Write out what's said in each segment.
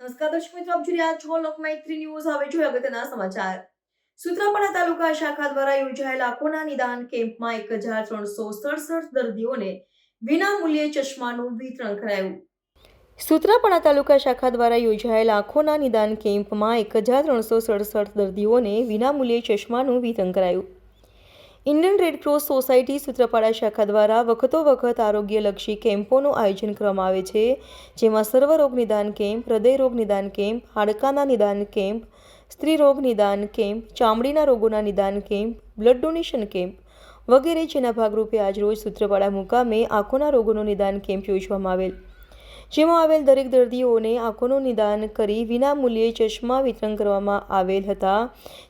નમસ્કાર દર્શક મિત્રો, આપ જોઈ રહ્યા છો લોકમૈત્રી ન્યૂઝ. હવે જોઈએ અગત્યના સમાચાર. સુત્રાપાડા તાલુકા શાખા દ્વારા યોજાયેલા કોના નિદાન કેમ્પમાં એક હજાર ત્રણસો સડસઠ દર્દીઓને વિના ચશ્માનું વિતરણ કરાયું. સુત્રાપાડા તાલુકા શાખા દ્વારા યોજાયેલ આંખોના નિદાન કેમ્પમાં એક હજાર ત્રણસો સડસઠ દર્દીઓને વિનામૂલ્યે ચશ્માનું વિતરણ કરાયું. ઇન્ડિયન રેડક્રોસ સોસાયટી સૂત્રપાડા શાખા દ્વારા વખતો વખત આરોગ્યલક્ષી કેમ્પોનું આયોજન કરવામાં આવે છે, જેમાં સર્વરોગ નિદાન કેમ્પ, હૃદયરોગ નિદાન કેમ્પ, હાડકાના નિદાન કેમ્પ, સ્ત્રીરોગ નિદાન કેમ્પ, ચામડીના રોગોના નિદાન કેમ્પ, બ્લડ ડોનેશન કેમ્પ વગેરે જેના ભાગરૂપે આજરોજ સૂત્રપાડા મુકામે આંખોના રોગોનું નિદાન કેમ્પ યોજવામાં આવેલ. જેમાં આવેલ દરેક દર્દીઓને આંખોનું નિદાન કરી વિનામૂલ્યે ચશ્મા વિતરણ કરવામાં આવેલ હતા.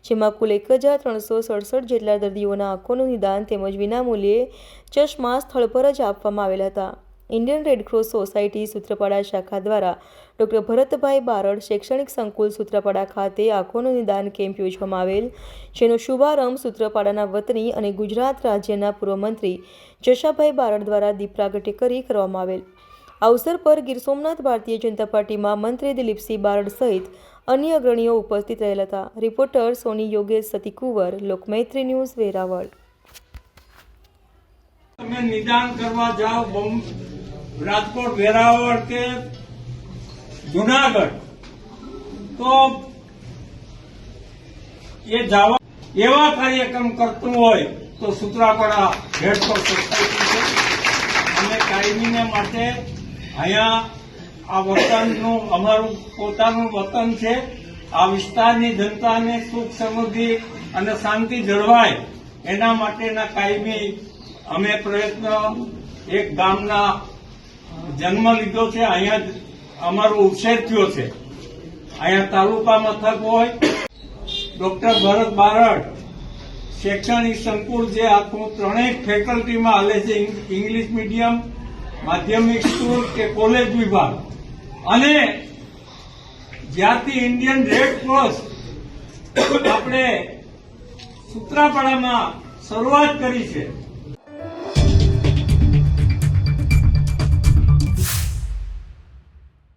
જેમાં કુલ એક હજાર ત્રણસો સડસઠ જેટલા દર્દીઓના આંખોનું નિદાન તેમજ વિનામૂલ્યે ચશ્મા સ્થળ પર જ આપવામાં આવેલ હતા. ઇન્ડિયન રેડક્રોસ સોસાયટી સૂત્રપાડા શાખા દ્વારા ડૉક્ટર ભરતભાઈ બારડ શૈક્ષણિક સંકુલ સૂત્રપાડા ખાતે આંખોનું નિદાન કેમ્પ યોજવામાં આવેલ, જેનો શુભારંભ સૂત્રપાડાના વતની અને ગુજરાત રાજ્યના પૂર્વ મંત્રી જશાભાઈ બારડ દ્વારા દીપ પ્રાગટ્ય કરી કરવામાં આવેલ. આ અવસર પર ગીર સોમનાથ ભારતીય જનતા પાર્ટીમાં મંત્રી દિલીપસિંહ બારડ સહિત અન્ય અગ્રણીઓ ઉપસ્થિત રહેલ હતા. Reporter Soni Yogesh Satikunvar, Lokmaitri news, Veraval. તમે નિદાન કરવા જાઓ રાજકોટ, વેરાવળ કે જુનાગઢ, તો એ જવા એવા કાર્યક્રમ કરતું હોય તો સૂત્રાપાડા રેડક્રોસ સોસાયટી છે. અને કાયમીને માટે અહીંયા આ વતનનું, અમારું પોતાનું વતન છે. આ વિસ્તારની જનતાને સુખ સમૃદ્ધિ અને શાંતિ જળવાય. એના માટેના કાયમી અમે પ્રયત્ન એક ગામના જન્મ લીધો છે. અહીંયા અમારો ઉછેર થયો છે. અહીંયા તાલુકા મથક હોય. ડોક્ટર ભરત બારડ શૈક્ષણિક સંકુલ જે આખું ત્રણેય ફેકલ્ટીમાં હાલે છે. ઇંગ્લિશ મીડિયમ માધ્યમિક સ્કૂલ કે કોલેજ વિભાગ. અને જ્યાંથી ઇન્ડિયન રેડ ક્રોસ આપણે સૂત્રાપાડામાં શરૂઆત કરી છે